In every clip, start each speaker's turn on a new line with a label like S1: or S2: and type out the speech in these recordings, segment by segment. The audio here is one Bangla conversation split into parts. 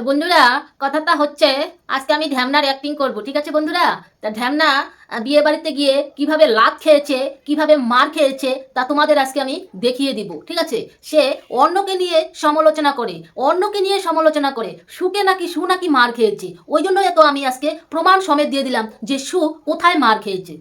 S1: তো বন্ধুরা কথাটা হচ্ছে আজকে আমি ধ্যামনার অ্যাক্টিং করব ঠিক আছে বন্ধুরা? তা ঢ্যামনা আহ, বিয়ে বাড়িতে গিয়ে কীভাবে লাত খেয়েছে কীভাবে মার খেয়েছে তা তোমাদের আজকে আমি দেখিয়ে দিব ঠিক আছে? সে অন্যকে নিয়ে সমালোচনা করে অন্যকে নিয়ে সমালোচনা করে সুকে নাকি সু নাকি মার খেয়েছে ওই জন্যই তো আমি আজকে প্রমাণ সমেত দিয়ে দিলাম যে সু কোথায় মার খেয়েছে।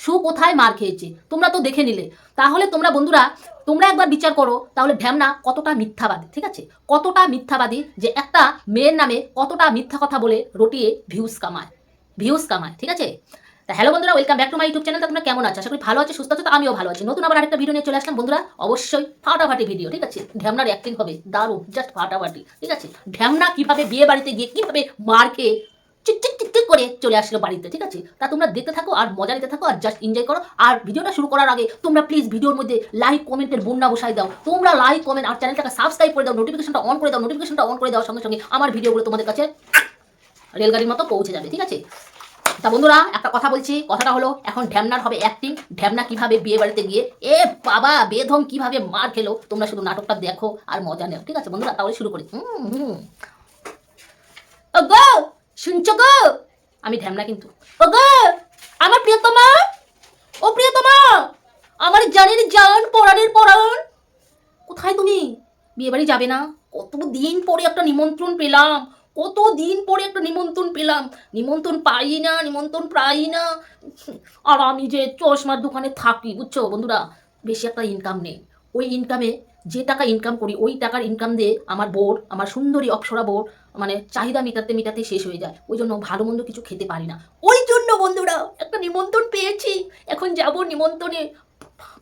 S1: সু কোথায় মার খেয়েছে? তোমরা তো দেখে নিলে। তাহলে তোমরা বন্ধুরা, তোমরা একবার বিচার করো, তাহলে ঢ্যামনা কতটা মিথ্যাবাদী, ঠিক আছে? কতটা মিথ্যাবাদী যে একটা মেয়ের নামে কতটা মিথ্যা কথা বলে রটিয়ে ভিউজ কামায় ভিউজ কামায়, ঠিক আছে? তা হ্যালো বন্ধুরা welcome back to my YouTube channel তোমরা কেমন আছো? আশা করি ভালো আছে, সুস্থ আছো, তো আমিও ভালো আছি। নতুন আবার আরেকটা ভিডিও নিয়ে চলে আসলাম। বন্ধুরা, অবশ্যই ফাটাফাটি ভিডিও ঠিক আছে? ঢ্যামনার অ্যাক্টিং হবে দারুণ জাস্ট ফাটাফাটি, ঠিক আছে? ঢ্যামনা কীভাবে বিয়ে বাড়িতে গিয়ে কীভাবে মার খেয়ে চিক চিক চিক চিক করে চলে আসলো বাড়িতে, ঠিক আছে? তা তোমরা দেখতে থাকো আর মজা নিতে থাকো আর জাস্ট এনজয় করো। আর ভিডিওটা শুরু করার আগে তোমরা প্লিজ ভিডিওর মধ্যে লাইক কমেন্টের বন্যা বসাই দাও। তোমরা লাইক কমেন্ট আর চ্যানেলটাকে সাবস্ক্রাইব করে দাও নোটিফিকেশনটা অন করে দাও নোটিফিকেশনটা অন করে দেওয়ার সঙ্গে সঙ্গে আমার ভিডিওগুলো তোমাদের কাছে রেলগাড়ির মতো পৌঁছে যাবে, ঠিক আছে? তা বন্ধুরা, একটা কথা বলছি, কথাটা হলো, এখন ঢ্যামনার হবে অ্যাক্টিং ঢ্যামনা কীভাবে বিয়ে বাড়িতে গিয়ে, এ বাবা, বেধম কীভাবে মার খেলো, তোমরা শুধু নাটকটা দেখো আর মজা নেও, ঠিক আছে বন্ধুরা? তাহলে শুরু করি। হুম হুম। গো শুনছো গো? আমি ঢ্যামনা কিন্তু। ও গো আমার প্রিয়তমা, ও প্রিয়তমা, আমার জানের জান পরাণের পরাণ। কোথায় তুমি? বিয়ে বাড়ি যাবে না? কত দিন পরে একটা নিমন্ত্রণ পেলাম কত দিন পরে একটা নিমন্ত্রণ পেলাম। নিমন্ত্রণ পাই না, নিমন্ত্রণ পাই না। আর আমি যে চশমার দোকানে থাকি, বুঝছ বন্ধুরা, বেশি একটা ইনকাম নেই। ওই ইনকামে যে টাকা ইনকাম করি, ওই টাকার ইনকাম দিয়ে আমার বোর, আমার সুন্দরী অপ্সরা বোর মানে চাহিদা মেটাতে মেটাতে শেষ হয়ে যায়। ওই জন্য ভালো মন্দ কিছু খেতে পারি না। ওই জন্য বন্ধুরা, একটা নিমন্ত্রণ পেয়েছি। এখন যাব নিমন্ত্রণে।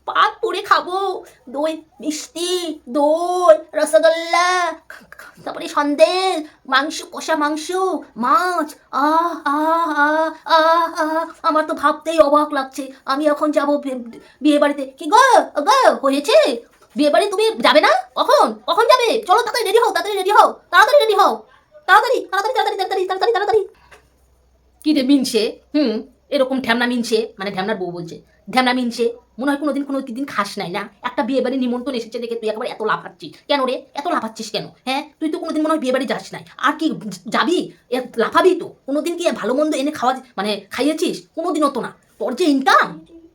S1: পাত পরে খাব। দই, মিষ্টি, দই, রসগোল্লা, তারপরে সন্দেশ, মাংস, কষা মাংস, মাছ। আহ আহ আমার তো ভাবতেই অবাক লাগছে। আমি এখন যাব বিয়ে বাড়িতে কি গো? গো, হয়েছে? বিয়ে বাড়ি তুমি যাবে না? কখন? কখন যাবে? চলো তাড়াতাড়ি রেডি হও, তাড়াতাড়ি রেডি হও, তাড়াতাড়ি রেডি হও। তাড়াতাড়ি তাড়াতাড়ি তাড়াতাড়ি তাড়াতাড়ি তাড়াতাড়ি কি রে মিনছে? হুম, এরকম ঢ্যামনা মিনছে? মানে ঢ্যামনার বউ বলছে, ঢ্যামনা মিনছে, মনে হয় কোনোদিন কোনো দিন খাস নাই না? একটা বিয়ে বাড়ি নিমন্ত্রণ এসেছে দেখে তুই একবার এত লাফাচ্ছিস। কেন রে? এত লাফাচ্ছিস কেন? হ্যাঁ তুই তো কোনোদিন মনে হয় বিয়ে বাড়ি যাস নাই। আর কি, যাবি? লাফাবি তো। কোনোদিন কি ভালো মন্দ এনে খাওয়া মানে খাইয়েছিস? কোনোদিনও তো না। তোর যে ইনকাম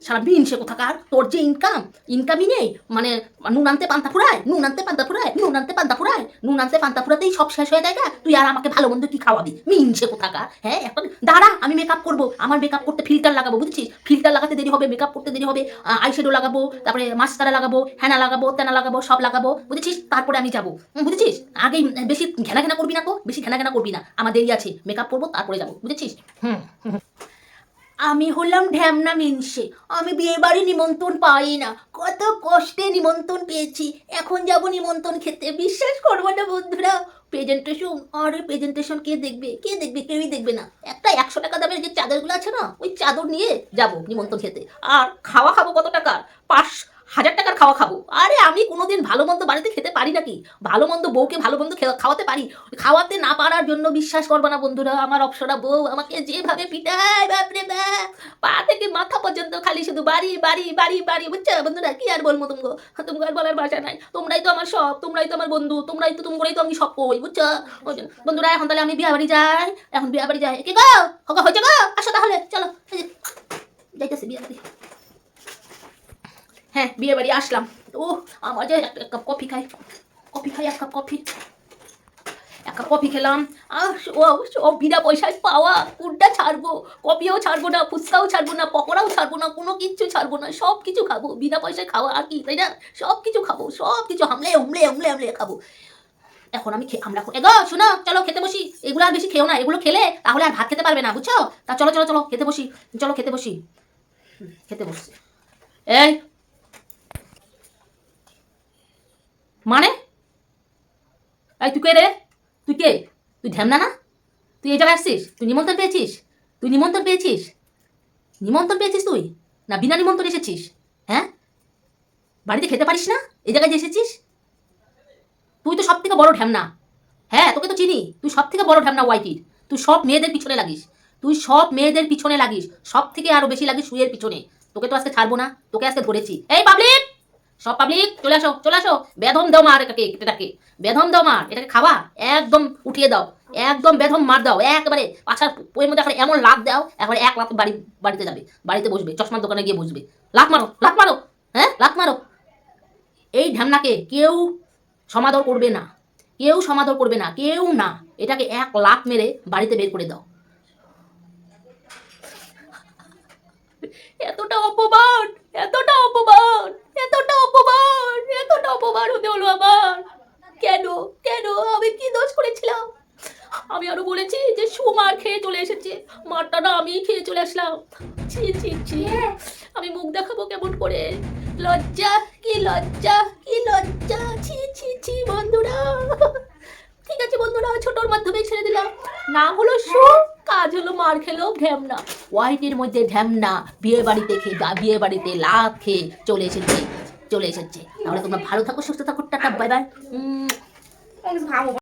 S1: সারা মিনছে কোথাকার? তোর যে ইনকাম ইনকামই নেই। মানে নুন আনতে পান্তা ফুরায়, নুন আনতে পান্তা ফুরায়, নুন আনতে পান্তা ফুরায়। নুন আনতে পান্তা ফুরাতেই সব শেষ হয়ে যায় তুই আর আমাকে ভালো মন্দ কি খাওয়াবি? মিনছে কোথাকার? হ্যাঁ এখন দাঁড়া, আমি মেকআপ করব। আমার মেকআপ করতে ফিল্টার লাগাবো, বুঝছিস? ফিল্টার লাগাতে দেরি হবে মেকআপ করতে দেরি হবে। আইশ্যাডো লাগাবো, তারপরে মাস্কারা লাগাবো হ্যানা লাগাবো তেনা লাগাবো, সব লাগাবো, বুঝেছিস? তারপরে আমি যাব। বুঝেছিস? আগে বেশি ঘেনা ঘেনা করবি না তো? বেশি ঘেনা ঘেনা করবি না। আমার দেরি আছে মেকআপ করব, তারপরে যাব, বুঝেছিস? হুম। আমি হলাম ঢ্যামনা মিনসে। আমি বিয়ে বাড়ি নিমন্ত্রণ পাই না। কত কষ্টে নিমন্ত্রণ পেয়েছি। এখন যাব নিমন্ত্রণ খেতে। বিশ্বাস করব না, বন্ধুরা। প্রেজেন্টেশন আরে প্রেজেন্টেশন কে দেখবে? কে দেখবে? কেউই দেখবে না। একটা একশো টাকা দামের যে চাদরগুলো আছে না, ওই চাদর নিয়ে যাব নিমন্ত্রণ খেতে। আর খাওয়া খাব কত টাকার? পাঁচ হাজার টাকার খাওয়া খাব। আরে আমি কোনোদিন ভালো মন্দ বাড়িতে খেতে পারি নাকি? ভালো মন্দ বউকে ভালো মন্দ খাওয়াতে পারি? খাওয়াতে না পারার জন্য বিশ্বাস করব না বন্ধুরা, আমার অপসরা বউ আমাকে যেভাবে পিটায় বাপরে বাপ। পা থেকে মাথা পর্যন্ত খালি শুধু বাড়ি বাড়ি বাড়ি বাড়ি। বুঝছ? বন্ধুরা, কি আর বলব তুমি তুমি আর বলার ভাষা নাই। তোমরাই তো আমার সব, তোমরাই তো আমার বন্ধু, তোমরাই তো তোমরাই তো আমি সব কই, বুঝছ? বন্ধুরা, এখন তাহলে আমি বিয়ে বাড়ি যাই। এখন বিয়ে বাড়ি যাই। কি গো? হয়েছে গো? আসো তাহলে, চলো। যাইতেছি বিয়ে বাড়ি। হ্যাঁ বিয়ে বাড়ি আসলাম। ও আমার যে এক কাপ কফি খাই। কফি খাই, এক কাপ কফি। এক কাপ কফি খেলাম। আর ও বিনা পয়সায় পাওয়া কোনটা ছাড়বো। কফিও ছাড়বো না, ফুচকাও ছাড়বো না, পকোড়াও ছাড়বো না, কোনো কিচ্ছু ছাড়বো না। সব কিছু খাব। বিনা পয়সায় খাওয়া আর কি, তাই না? সব কিছু খাব সব কিছু হামলে, উমলে উমলে উমলে খাব। এখন আমি আমরা এগো, শোনো, চলো খেতে বসি। এগুলো আর বেশি খেও না, এগুলো খেলে তাহলে আর ভাত খেতে পারবে না, বুঝছ? তা চলো চলো চলো, খেতে বসি। চলো, খেতে বসি। খেতে বসছি। এই মানে? এই, তুই কে রে? তুই কে? তুই ঢ্যামনা না? তুই এই জায়গায় আসছিস? তুই নিমন্ত্রণ পেয়েছিস? তুই নিমন্ত্রণ পেয়েছিস? নিমন্ত্রণ পেয়েছিস তুই? না বিনা নিমন্ত্রণ এসেছিস? হ্যাঁ? বাড়িতে খেতে পারিস না? এই জায়গায় যে এসেছিস? তুই তো সব থেকে বড় ঢ্যামনা। হ্যাঁ তোকে তো চিনি। তুই সব থেকে বড় ঢ্যামনা ওয়াইটির। তুই সব মেয়েদের পিছনে লাগিস। তুই সব মেয়েদের পিছনে লাগিস। সব থেকে আরও বেশি লাগিস শুয়ের পিছনে। তোকে তো আজকে ছাড়বো না। তোকে আজকে ধরেছি। এই, পাবলিক! সব পাবলিক চলে আসো চলে আসো। বেধম দাও মার এটাকে এটাকে। বেধম দাও মার এটাকে খাওয়া, একদম উঠিয়ে দাও। একদম বেধম মার দাও। একবারে পাছার বইয়ের মধ্যে এখন এমন লাভ দাও, একবারে এক লাখ বাড়ি, বাড়িতে যাবে। বাড়িতে বসবে, চশমার দোকানে গিয়ে বসবে। লাখ মারো লাখ মারো হ্যাঁ? লাখ মারো। এই ঢ্যামনাকে কেউ সমাদর করবে না। কেউ সমাদর করবে না, কেউ না। এটাকে এক লাখ মেরে বাড়িতে বের করে দাও। এতটা অপমান এতটা অপমান। অপমান এতটা অপমান হতে হলো আমার। কেন কেন? আমি কি দোষ করেছিলাম? আমি আরও বলেছি যে সুমার খেয়ে চলে এসেছে। মারটা না আমি খেয়ে চলে আসলাম। ছি ছি ছি। আমি মুখ দেখাবো কেমন করে? লজ্জা, কি লজ্জা কি লজ্জা। ছি ছি ছি, বন্ধুরা। ঠিক আছে বন্ধুরা, ছোটর মাধ্যমে ছেড়ে দিলাম। নাম হলো সুর কাজ হলো মার খেলো ঢ্যামনা হোয়াইটের মধ্যে ঢ্যামনা বিয়ে বাড়িতে খেয়ে বিয়ে বাড়িতে লাভ খেয়ে চলে এসেছে। চলে এসেছে। তাহলে তোমরা ভালো থাকো সুস্থ থাকো টাটা বাই বাই।